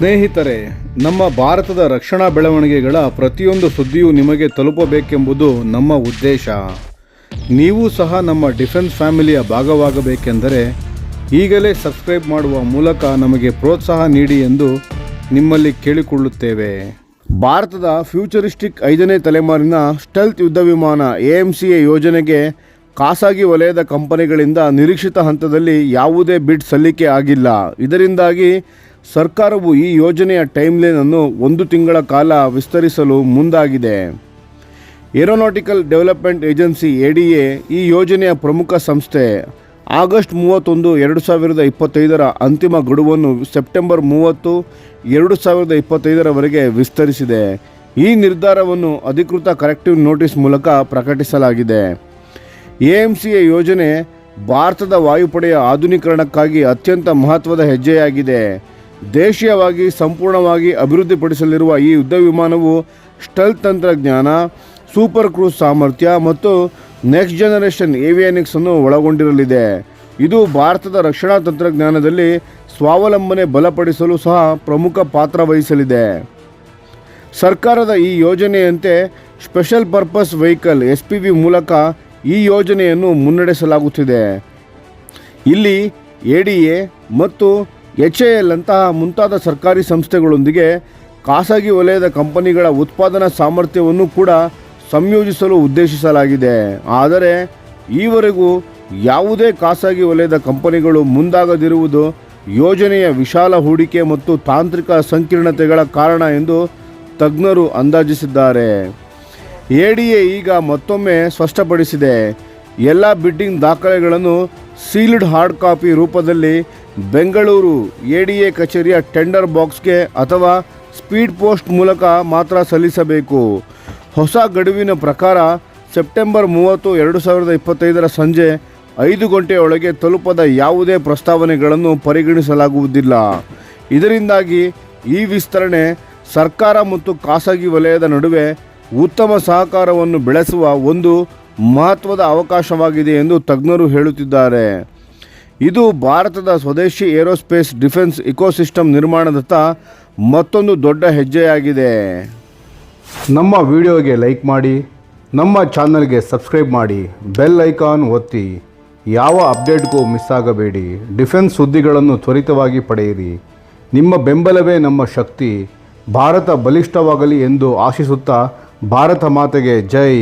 ಸ್ನೇಹಿತರೆ, ನಮ್ಮ ಭಾರತದ ರಕ್ಷಣಾ ಬೆಳವಣಿಗೆಗಳ ಪ್ರತಿಯೊಂದು ಸುದ್ದಿಯೂ ನಿಮಗೆ ತಲುಪಬೇಕೆಂಬುದು ನಮ್ಮ ಉದ್ದೇಶ. ನೀವು ಸಹ ನಮ್ಮ ಡಿಫೆನ್ಸ್ ಫ್ಯಾಮಿಲಿಯ ಭಾಗವಾಗಬೇಕೆಂದರೆ, ಈಗಲೇ ಸಬ್ಸ್ಕ್ರೈಬ್ ಮಾಡುವ ಮೂಲಕ ನಮಗೆ ಪ್ರೋತ್ಸಾಹ ನೀಡಿ ಎಂದು ನಿಮ್ಮಲ್ಲಿ ಕೇಳಿಕೊಳ್ಳುತ್ತೇವೆ. ಭಾರತದ ಫ್ಯೂಚರಿಸ್ಟಿಕ್ ಐದನೇ ತಲೆಮಾರಿನ ಸ್ಟೆಲ್ತ್ ಯುದ್ಧ ವಿಮಾನ ಎ ಎಂ ಸಿ ಎ ಯೋಜನೆಗೆ ಖಾಸಗಿ ವಲಯದ ಕಂಪನಿಗಳಿಂದ ನಿರೀಕ್ಷಿತ ಹಂತದಲ್ಲಿ ಯಾವುದೇ ಬಿಡ್ ಸಲ್ಲಿಕೆ ಆಗಿಲ್ಲ. ಇದರಿಂದಾಗಿ ಸರ್ಕಾರವು ಈ ಯೋಜನೆಯ ಟೈಮ್ಲೈನನ್ನು ಒಂದು ತಿಂಗಳ ಕಾಲ ವಿಸ್ತರಿಸಲು ಮುಂದಾಗಿದೆ. ಏರೋನಾಟಿಕಲ್ ಡೆವಲಪ್ಮೆಂಟ್ ಏಜೆನ್ಸಿ ಎ ಈ ಯೋಜನೆಯ ಪ್ರಮುಖ ಸಂಸ್ಥೆ. ಆಗಸ್ಟ್ ಮೂವತ್ತೊಂದು, ಎರಡು ಸಾವಿರದ ಇಪ್ಪತ್ತೈದರ ಅಂತಿಮ ಗಡುವನ್ನು ಸೆಪ್ಟೆಂಬರ್ ಮೂವತ್ತು, ಎರಡು ಸಾವಿರದ ಇಪ್ಪತ್ತೈದರವರೆಗೆ ವಿಸ್ತರಿಸಿದೆ. ಈ ನಿರ್ಧಾರವನ್ನು ಅಧಿಕೃತ ಕರೆಕ್ಟಿವ್ ನೋಟಿಸ್ ಮೂಲಕ ಪ್ರಕಟಿಸಲಾಗಿದೆ. ಎ ಎಂ ಸಿ ಎ ಯೋಜನೆ ಭಾರತದ ವಾಯುಪಡೆಯ ಆಧುನೀಕರಣಕ್ಕಾಗಿ ಅತ್ಯಂತ ಮಹತ್ವದ ಹೆಜ್ಜೆಯಾಗಿದೆ. ದೇಶೀಯವಾಗಿ, ಸಂಪೂರ್ಣವಾಗಿ ಅಭಿವೃದ್ಧಿಪಡಿಸಲಿರುವ ಈ ಯುದ್ಧ ವಿಮಾನವು ಸ್ಟಲ್ ತಂತ್ರಜ್ಞಾನ, ಸೂಪರ್ ಕ್ರೂಸ್ ಸಾಮರ್ಥ್ಯ ಮತ್ತು ನೆಕ್ಸ್ಟ್ ಜನರೇಷನ್ ಏವಿಯಾನಿಕ್ಸನ್ನು ಒಳಗೊಂಡಿರಲಿದೆ. ಇದು ಭಾರತದ ರಕ್ಷಣಾ ತಂತ್ರಜ್ಞಾನದಲ್ಲಿ ಸ್ವಾವಲಂಬನೆ ಬಲಪಡಿಸಲು ಸಹ ಪ್ರಮುಖ ಪಾತ್ರ ವಹಿಸಲಿದೆ. ಸರ್ಕಾರದ ಈ ಯೋಜನೆಯಂತೆ special purpose vehicle S P V ಮೂಲಕ ಈ ಯೋಜನೆಯನ್ನು ಮುನ್ನಡೆಸಲಾಗುತ್ತಿದೆ. ಇಲ್ಲಿ ಎ ಡಿ ಎ ಮತ್ತು ಎಚ್ ಎ ಎಲ್ ಅಂತಹ ಮುಂತಾದ ಸರ್ಕಾರಿ ಸಂಸ್ಥೆಗಳೊಂದಿಗೆ ಖಾಸಗಿ ವಲಯದ ಕಂಪನಿಗಳ ಉತ್ಪಾದನಾ ಸಾಮರ್ಥ್ಯವನ್ನು ಕೂಡ ಸಂಯೋಜಿಸಲು ಉದ್ದೇಶಿಸಲಾಗಿದೆ. ಆದರೆ, ಈವರೆಗೂ ಯಾವುದೇ ಖಾಸಗಿ ವಲಯದ ಕಂಪನಿಗಳು ಮುಂದಾಗದಿರುವುದು ಯೋಜನೆಯ ವಿಶಾಲ ಹೂಡಿಕೆ ಮತ್ತು ತಾಂತ್ರಿಕ ಸಂಕೀರ್ಣತೆಗಳ ಕಾರಣ ಎಂದು ತಜ್ಞರು ಅಂದಾಜಿಸಿದ್ದಾರೆ. ಎ ಈಗ ಮತ್ತೊಮ್ಮೆ ಸ್ಪಷ್ಟಪಡಿಸಿದೆ. ಎಲ್ಲ ಬಿಡ್ಡಿಂಗ್ ದಾಖಲೆಗಳನ್ನು ಸೀಲ್ಡ್ ಹಾರ್ಡ್ ಕಾಪಿ ರೂಪದಲ್ಲಿ ಬೆಂಗಳೂರು ಎಡಿಎ ಕಚೇರಿಯ ಟೆಂಡರ್ ಬಾಕ್ಸ್ಗೆ ಅಥವಾ ಸ್ಪೀಡ್ ಪೋಸ್ಟ್ ಮೂಲಕ ಮಾತ್ರ ಸಲ್ಲಿಸಬೇಕು. ಹೊಸ ಗಡುವಿನ ಪ್ರಕಾರ ಸೆಪ್ಟೆಂಬರ್ ಮೂವತ್ತು, ಎರಡು ಸಾವಿರದ ಇಪ್ಪತ್ತೈದರ ಸಂಜೆ ಐದು ಗಂಟೆಯೊಳಗೆ ತಲುಪದ ಯಾವುದೇ ಪ್ರಸ್ತಾವನೆಗಳನ್ನು ಪರಿಗಣಿಸಲಾಗುವುದಿಲ್ಲ. ಇದರಿಂದಾಗಿ ಈ ವಿಸ್ತರಣೆ ಸರ್ಕಾರ ಮತ್ತು ಖಾಸಗಿ ವಲಯದ ನಡುವೆ ಉತ್ತಮ ಸಹಕಾರವನ್ನು ಬೆಳೆಸುವ ಒಂದು ಮಹತ್ವದ ಅವಕಾಶವಾಗಿದೆ ಎಂದು ತಜ್ಞರು ಹೇಳುತ್ತಿದ್ದಾರೆ. ಇದು ಭಾರತದ ಸ್ವದೇಶಿ ಏರೋಸ್ಪೇಸ್ ಡಿಫೆನ್ಸ್ ಇಕೋಸಿಸ್ಟಮ್ ನಿರ್ಮಾಣದತ್ತ ಮತ್ತೊಂದು ದೊಡ್ಡ ಹೆಜ್ಜೆಯಾಗಿದೆ. ನಮ್ಮ ವಿಡಿಯೋಗೆ ಲೈಕ್ ಮಾಡಿ, ನಮ್ಮ ಚಾನಲ್ಗೆ ಸಬ್ಸ್ಕ್ರೈಬ್ ಮಾಡಿ, ಬೆಲ್ ಐಕಾನ್ ಒತ್ತಿ. ಯಾವ ಅಪ್ಡೇಟ್ಗೂ ಮಿಸ್ ಆಗಬೇಡಿ. ಡಿಫೆನ್ಸ್ ಸುದ್ದಿಗಳನ್ನು ತ್ವರಿತವಾಗಿ ಪಡೆಯಿರಿ. ನಿಮ್ಮ ಬೆಂಬಲವೇ ನಮ್ಮ ಶಕ್ತಿ. ಭಾರತ ಬಲಿಷ್ಠವಾಗಲಿ ಎಂದು ಆಶಿಸುತ್ತಾ ಭಾರತ ಮಾತೆಗೆ ಜೈ.